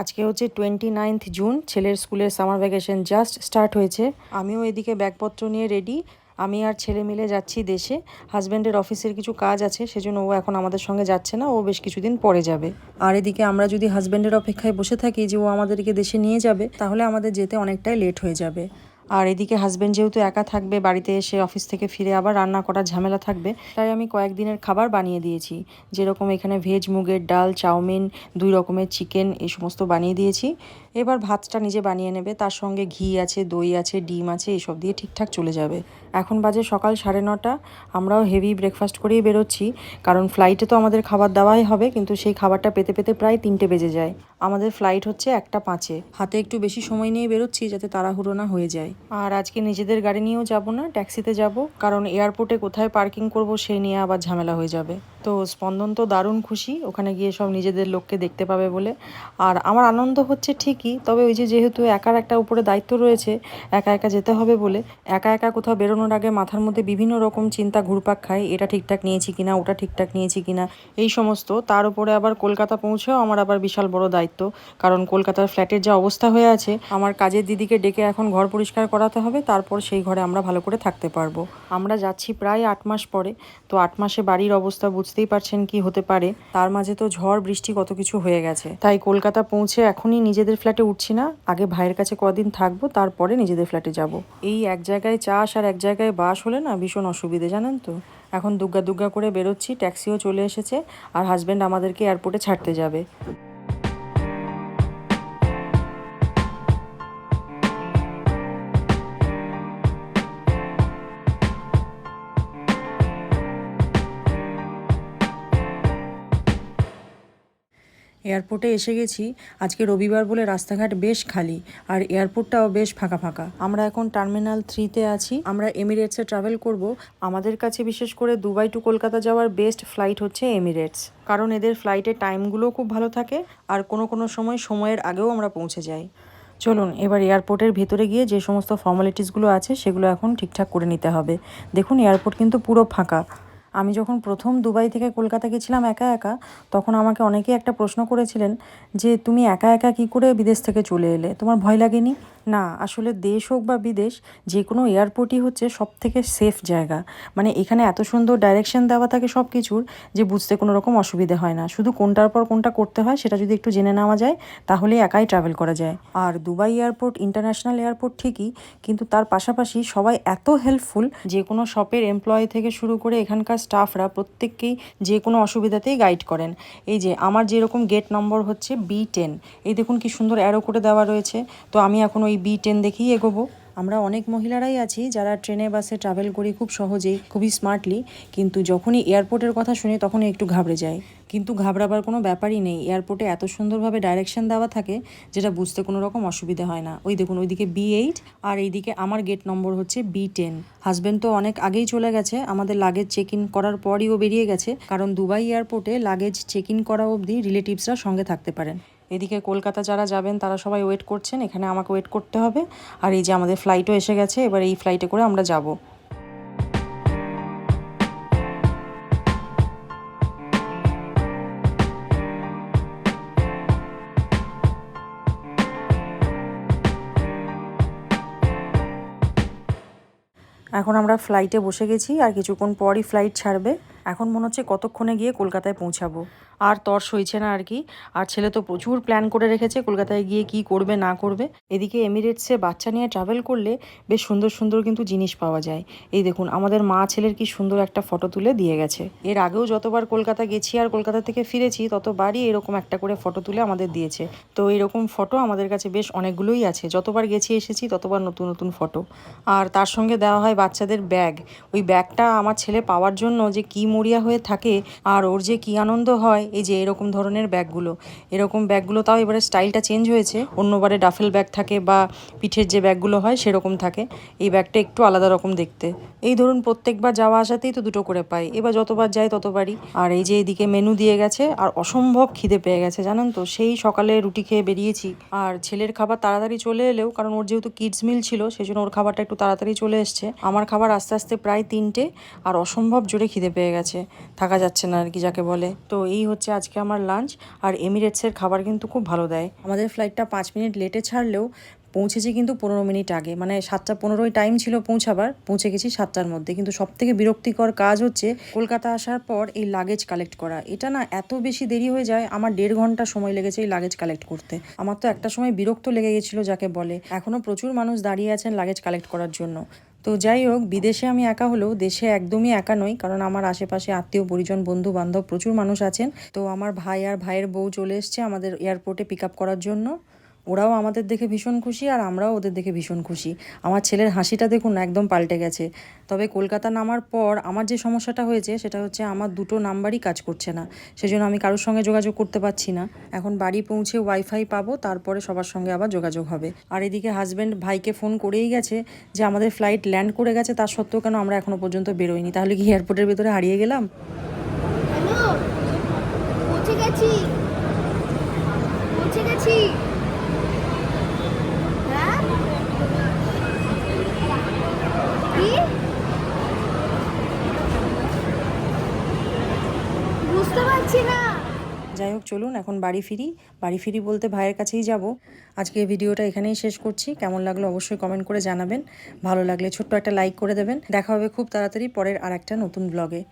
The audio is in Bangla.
আজকে হচ্ছে টোয়েন্টি নাইনথ জুন ছেলের স্কুলের সামার ভ্যাকেশন জাস্ট স্টার্ট হয়েছে। আমিও এদিকে ব্যাগপত্র নিয়ে রেডি আমি আর ছেলে মিলে যাচ্ছি দেশে। হাজব্যান্ডের অফিসের কিছু কাজ আছে, সেজন্য ও এখন আমাদের সঙ্গে যাচ্ছে না, ও বেশ কিছুদিন পরে যাবে। আর এদিকে আমরা যদি হাজব্যান্ডের অপেক্ষায় বসে থাকি যে ও আমাদেরকে দেশে নিয়ে যাবে, তাহলে আমাদের যেতে অনেকটাই লেট হয়ে যাবে। আর এদিকে হাজব্যান্ড যেহেতু একা থাকবে, বাড়িতে এসে অফিস থেকে ফিরে আবার রান্না করার ঝামেলা থাকবে, তাই আমি কয়েকদিনের খাবার বানিয়ে দিয়েছি। যেরকম এখানে ভেজ মুগের ডাল, চাউমিন, দুই রকমের চিকেন এই সমস্ত বানিয়ে দিয়েছি। এবার ভাতটা নিজে বানিয়ে নেবে, তার সঙ্গে ঘি আছে, দই আছে, ডিম আছে, এসব দিয়ে ঠিকঠাক চলে যাবে। এখন বাজে সকাল সাড়ে নটা। আমরাও হেভি ব্রেকফাস্ট করেই বেরোচ্ছি, কারণ ফ্লাইটে তো আমাদের খাবার দেওয়াই হবে, কিন্তু সেই খাবারটা পেতে পেতে প্রায় তিনটে বেজে যায়। আমাদের ফ্লাইট হচ্ছে একটা পাঁচে। হাতে একটু বেশি সময় নিয়ে বেরোচ্ছি যাতে তাড়াহুড়ো না হয়ে যায়। আর আজকে নিজেদের গাড়ি নিয়েও যাব না ট্যাক্সিতে যাব, কারণ এয়ারপোর্টে কোথায় পার্কিং করব সেই নিয়ে আবার ঝামেলা হয়ে যাবে। তো স্পন্দন তো দারুণ খুশি, ওখানে গিয়ে সব নিজেদের লোককে দেখতে পাবে বলে। আর আমার আনন্দ হচ্ছে ঠিকই, তবে ওই যে যেহেতু একার একটা উপরে দায়িত্ব রয়েছে, একা একা যেতে হবে বলে, একা একা কোথাও বেরোনোর আগে মাথার মধ্যে বিভিন্ন রকম চিন্তা ঘুরপাক খায়, এটা ঠিকঠাক নিয়েছি কিনা, ওটা ঠিকঠাক নিয়েছি কিনা, এই সমস্ত। তার উপরে আবার কলকাতা পৌঁছেও আমার আবার বিশাল বড় দায়িত্ব, কারণ কলকাতার ফ্ল্যাটের যা অবস্থা হয়ে আছে, আমার কাজের দিদিকে ডেকে এখন ঘর পরিষ্কার করাতে হবে, তারপর সেই ঘরে আমরা ভালো করে থাকতে পারব। আমরা যাচ্ছি প্রায় আট মাস পরে, তো আট মাসে বাড়ির অবস্থা বুঝতেই পারছেন কি হতে পারে। তার মাঝে তো ঝড়, বৃষ্টি কত কিছু হয়ে গেছে। তাই কলকাতা পৌঁছে এখনই নিজেদের ফ্ল্যাটে উঠছি না। আগে ভাইয়ের কাছে কদিন থাকব, তারপরে নিজেদের ফ্ল্যাটে যাব। এই এক জায়গায় চাষ আর এক জায়গায় বাস হলে না ভীষণ অসুবিধে, জানেন তো? এখন দুগ্গা দুগ্গা করে বেরোচ্ছি, ট্যাক্সিও চলে এসেছে, আর হাজব্যান্ড আমাদেরকে এয়ারপোর্টে ছাড়তে যাবে। এয়ারপোর্টে এসে গেছি। আজকে রবিবার বলে রাস্তাঘাট বেশ খালি, আর এয়ারপোর্টটাও বেশ ফাঁকা ফাঁকা। আমরা এখন টার্মিনাল থ্রিতে আছি। আমরা এমিরেটসে ট্রাভেল করব। আমাদের কাছে বিশেষ করে দুবাই টু কলকাতা যাওয়ার বেস্ট ফ্লাইট হচ্ছে এমিরেটস। কারণ এদের ফ্লাইটের টাইমগুলোও খুব ভালো থাকে, আর কোনো কোনো সময় সময়ের আগেও আমরা পৌঁছে যাই। চলুন, এবার এয়ারপোর্টের ভেতরে গিয়ে যে সমস্ত ফর্মালিটিসগুলো আছে, সেগুলো এখন ঠিকঠাক করে নিতে হবে। দেখুন, এয়ারপোর্ট কিন্তু পুরো ফাঁকা। আমি যখন প্রথম দুবাই থেকে কলকাতা গেছিলাম একা একা, তখন আমাকে অনেকেই একটা প্রশ্ন করেছিলেন যে, তুমি একা একা কি করে বিদেশ থেকে চলে এলে? তোমার ভয় লাগেনি? না, আসলে দেশ হোক বা বিদেশ যে কোনো এয়ারপোর্টই হচ্ছে সব থেকে সেফ জায়গা। মানে এখানে এত সুন্দর ডাইরেকশন দেওয়া থাকে সব কিছুর যে বুঝতে কোনো রকম অসুবিধে হয় না। শুধু কোনটার পর কোনটা করতে হয় সেটা যদি একটু জেনে নেওয়া যায়, তাহলে একাই ট্রাভেল করা যায়। আর দুবাই এয়ারপোর্ট ইন্টারন্যাশনাল এয়ারপোর্ট ঠিকই, কিন্তু তার পাশাপাশি সবাই এত হেল্পফুল যে কোনো শপের এমপ্লয়ি থেকে শুরু করে এখানকার স্টাফরা প্রত্যেককেই যে কোনো অসুবিধাতেই গাইড করেন। এই যে আমার যেরকম গেট নম্বর হচ্ছে বি টেন এই দেখুন কি সুন্দর অ্যারো করে দেওয়া রয়েছে। তো আমি এখন ওই বি টেন দেখেই এগোবো। আমরা অনেক মহিলারাই আছি যারা ট্রেনে, বাসে ট্রাভেল করি খুব সহজেই, খুবই স্মার্টলি কিন্তু যখনই এয়ারপোর্টের কথা শুনি তখনই একটু ঘাবড়ে যায় কিন্তু ঘাবড়াবার কোনো ব্যাপারই নেই। এয়ারপোর্টে এত সুন্দরভাবে ডাইরেকশন দেওয়া থাকে যেটা বুঝতে কোনো রকম অসুবিধা হয় না। ওই দেখুন, ওইদিকে বি এইট আর এইদিকে আমার গেট নম্বর হচ্ছে বি টেন হাজব্যান্ড তো অনেক আগেই চলে গেছে। আমাদের লাগেজ চেক ইন করার পরই ও বেরিয়ে গেছে। কারণ দুবাই এয়ারপোর্টে লাগেজ চেক ইন করা অবধি রিলেটিভসরা সঙ্গে থাকতে পারেন। এদিকে কলকাতা যারা যাবেন, তারা সবাই ওয়েট করছেন। এখানে আমাকে ওয়েট করতে হবে। আর এই যে আমাদের ফ্লাইটও এসে গেছে, এবার এই ফ্লাইটে করে আমরা যাব। এখন আমরা ফ্লাইটে বসে গেছি, আর কিছুক্ষণ পরই ফ্লাইট ছাড়বে। এখন মনে হচ্ছে কতক্ষণে গিয়ে কলকাতায় পৌঁছাবো। আর তর সইছে না আর কি। আর ছেলে তো প্রচুর প্ল্যান করে রেখেছে কলকাতায় গিয়ে কি করবে, না করবে। এদিকে এমিরেটসে বাচ্চা নিয়ে ট্রাভেল করলে বেশ সুন্দর সুন্দর কিন্তু জিনিস পাওয়া যায়। এই দেখুন, আমাদের মা ছেলের কি সুন্দর একটা ফটো তুলে দিয়ে গেছে। এর আগেও যতবার কলকাতা গেছি আর কলকাতা থেকে ফিরেছি, ততবারই এরকম একটা করে ফটো তুলে আমাদের দিয়েছে। তো এরকম ফটো আমাদের কাছে বেশ অনেকগুলোই আছে। যতবার গেছি, এসেছি, ততবার নতুন নতুন ফটো আর তার সঙ্গে দেওয়া হয় বাচ্চাদের ব্যাগ ওই ব্যাগটা আমার ছেলে পাওয়ার জন্য যে কি মরিয়া হয়ে থাকে, আর ওর যে কি আনন্দ হয় এই যে এরকম ধরনের ব্যাগগুলো। এরকম ব্যাগগুলো তাও এবারে স্টাইলটা চেঞ্জ হয়েছে। অন্যবারে ডাফেল ব্যাগ থাকে বা পিঠের যে ব্যাগগুলো হয় সেরকম থাকে। এই ব্যাগটা একটু আলাদা রকম দেখতে। এই ধরুন প্রত্যেকবার যাওয়া আসাতেই তো দুটো করে পাই। এবার যতবার যাই ততবারই। আর এই যে এদিকে মেনু দিয়ে গেছে, আর অসম্ভব খিদে পেয়ে গেছে, জানেন তো? সেই সকালে রুটি খেয়ে বেরিয়েছি। আর ছেলের খাবার তাড়াতাড়ি চলে এলেও, কারণ ওর যেহেতু কিডস মিল ছিল সেই জন্য ওর খাবারটা একটু তাড়াতাড়ি চলে এসছে। আমার খাবার আস্তে আস্তে প্রায় তিনটে, আর অসম্ভব জোরে খিদে পেয়ে গেছে। থাকা যাচ্ছে না আর কি যাকে বলে। তো এই হচ্ছে হচ্ছে আজকে আমার লাঞ্চ আর এমিরেটসের খাবার কিন্তু খুব ভালো দেয়। আমাদের ফ্লাইটটা পাঁচ মিনিট লেটে ছাড়লেও পৌঁছেছি কিন্তু পনেরো মিনিট আগে। মানে সাতটা পনেরোই টাইম ছিল পৌঁছাবার, পৌঁছে গেছি সাতটার মধ্যে। কিন্তু সব থেকে বিরক্তিকর কাজ হচ্ছে কলকাতা আসার পর এই লাগেজ কালেক্ট করা। এটা না এত বেশি দেরি হয়ে যায়, আমার দেড় ঘণ্টা সময় লেগেছে এই লাগেজ কালেক্ট করতে। আমার তো একটা সময় বিরক্ত লেগে গেছিল যাকে বলে। এখনও প্রচুর মানুষ দাঁড়িয়ে আছেন লাগেজ কালেক্ট করার জন্য। তো যাই হোক, বিদেশে আমি একা হলেও দেশে একদমই একা নই, কারণ আমার আশেপাশে আত্মীয়, পরিজন, বন্ধু, বান্ধব প্রচুর মানুষ আছেন। তো আমার ভাই আর ভাইয়ের বউ চলে এসছে আমাদের এয়ারপোর্টে পিক আপ করার জন্য। ওরাও আমাদের দেখে ভীষণ খুশি আর আমরাও ওদের দেখে ভীষণ খুশি। আমার ছেলের হাসিটা দেখুন একদম পাল্টে গেছে। তবে কলকাতা নামার পর আমার যে সমস্যাটা হয়েছে সেটা হচ্ছে আমার দুটো নাম্বারই কাজ করছে না। সেজন্য আমি কারোর সঙ্গে যোগাযোগ করতে পারছি না। এখন বাড়ি পৌঁছে ওয়াইফাই পাবো, তারপরে সবার সঙ্গে আবার যোগাযোগ হবে। আর এদিকে হাজব্যান্ড ভাইকে ফোন করেই গেছে যে আমাদের ফ্লাইট ল্যান্ড করে গেছে, তার সত্ত্বেও কেন আমরা এখনও পর্যন্ত বেরোইনি? তাহলে কি এয়ারপোর্টের ভেতরে হারিয়ে গেলাম পৌঁছে গেছি হ্যাঁ কি বুঝতে পারছি না যাই হোক চলুন এখন বাড়ি ফিরি। বাড়ি ফিরি বলতে ভাইয়ের কাছেই যাব। আজকে ভিডিওটা এখানেই শেষ করছি। কেমন লাগল অবশ্যই কমেন্ট করে জানাবেন। ভালো লাগলে ছোট্ট একটা লাইক করে দেবেন। দেখা হবে খুব তাড়াতাড়ি পরের আর একটা নতুন ব্লগে